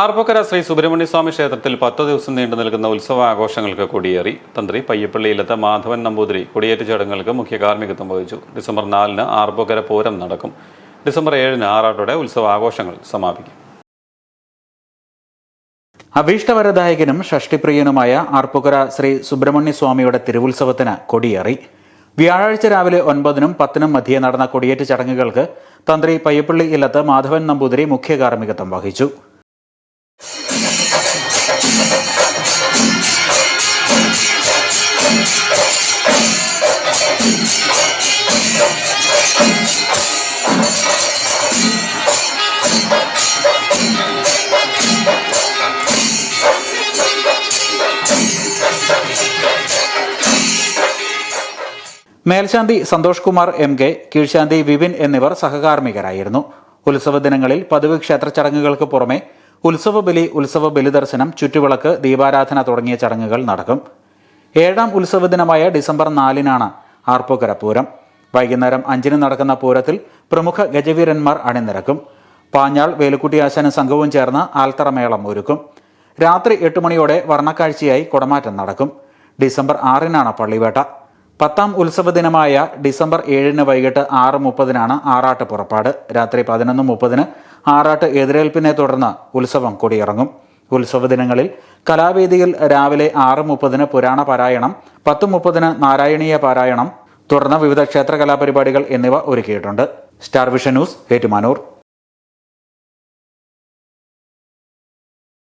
ആർപ്പക്കര ശ്രീ സുബ്രഹ്മണ്യ സ്വാമി ക്ഷേത്രത്തിൽ പത്ത് ദിവസം നീണ്ടു നിൽക്കുന്ന ഉത്സവാഘോഷങ്ങൾക്ക് കൊടിയേറി. തന്ത്രി പയ്യപ്പള്ളിയിലത്തെ മാധവൻ നമ്പൂതിരി കൊടിയേറ്റ ചടങ്ങുകൾക്ക് മുഖ്യ കാർമ്മികത്വം വഹിച്ചു. ഡിസംബർ നാലിന് ആർപ്പക്കര പൂരം നടക്കും. ഡിസംബർ ഏഴിന് ആറാട്ടോടെ ഉത്സവാഘോഷങ്ങൾ സമാപിക്കും. അഭീഷ്ടവരദായകനും ഷഷ്ടിപ്രിയനുമായ ആർപ്പുകര ശ്രീ സുബ്രഹ്മണ്യ സ്വാമിയുടെ തിരുവുത്സവത്തിന് കൊടിയേറി. വ്യാഴാഴ്ച രാവിലെ ഒൻപതിനും പത്തിനും മധ്യേ നടന്ന കൊടിയേറ്റ് ചടങ്ങുകൾക്ക് തന്ത്രി പയ്യപ്പള്ളി ഇല്ലത്ത് മാധവൻ നമ്പൂതിരി മുഖ്യ കാർമ്മികത്വം വഹിച്ചു. മേൽശാന്തി സന്തോഷ് കുമാർ എം കെ കീഴ്ശാന്തി വിപിൻ എന്നിവർ സഹകാർമ്മികരായിരുന്നു. ഉത്സവ ദിനങ്ങളിൽ പതിവ് ക്ഷേത്ര ചടങ്ങുകൾക്ക് പുറമെ ഉത്സവ ബലി ഉത്സവ ബലിദർശനം ചുറ്റുവിളക്ക് ദീപാരാധന തുടങ്ങിയ ചടങ്ങുകൾ നടക്കും. ഏഴാം ഉത്സവ ദിനമായ ഡിസംബർ നാലിനാണ് ആർപ്പുകര പൂരം. വൈകുന്നേരം അഞ്ചിന് നടക്കുന്ന പൂരത്തിൽ പ്രമുഖ ഗജവീരന്മാർ അണിനിരക്കും. പാഞ്ഞാൾ വേലുക്കുട്ടി ആശാനും സംഘവും ചേർന്ന് ആൽത്തറമേളം ഒരുക്കും. രാത്രി എട്ട് മണിയോടെ വർണക്കാഴ്ചയായി കുടമാറ്റം നടക്കും. ഡിസംബർ ആറിനാണ് പള്ളിവേട്ട. പത്താം ഉത്സവ ദിനമായ ഡിസംബർ ഏഴിന് വൈകിട്ട് ആറ് മുപ്പതിനാണ് ആറാട്ട് പുറപ്പാട്. രാത്രി പതിനൊന്ന് മുപ്പതിന് ആറാട്ട് എതിരേൽപ്പിനെ തുടർന്ന് ഉത്സവം കൊടിയിറങ്ങും. ഉത്സവ ദിനങ്ങളിൽ കലാവേദിയിൽ രാവിലെ ആറ് മുപ്പതിന് പുരാണ പാരായണം പത്ത് മുപ്പതിന് നാരായണീയ പാരായണം തുടർന്ന് വിവിധ ക്ഷേത്ര കലാപരിപാടികൾ എന്നിവ ഒരുക്കിയിട്ടുണ്ട്. Star vision news Ettumanoor.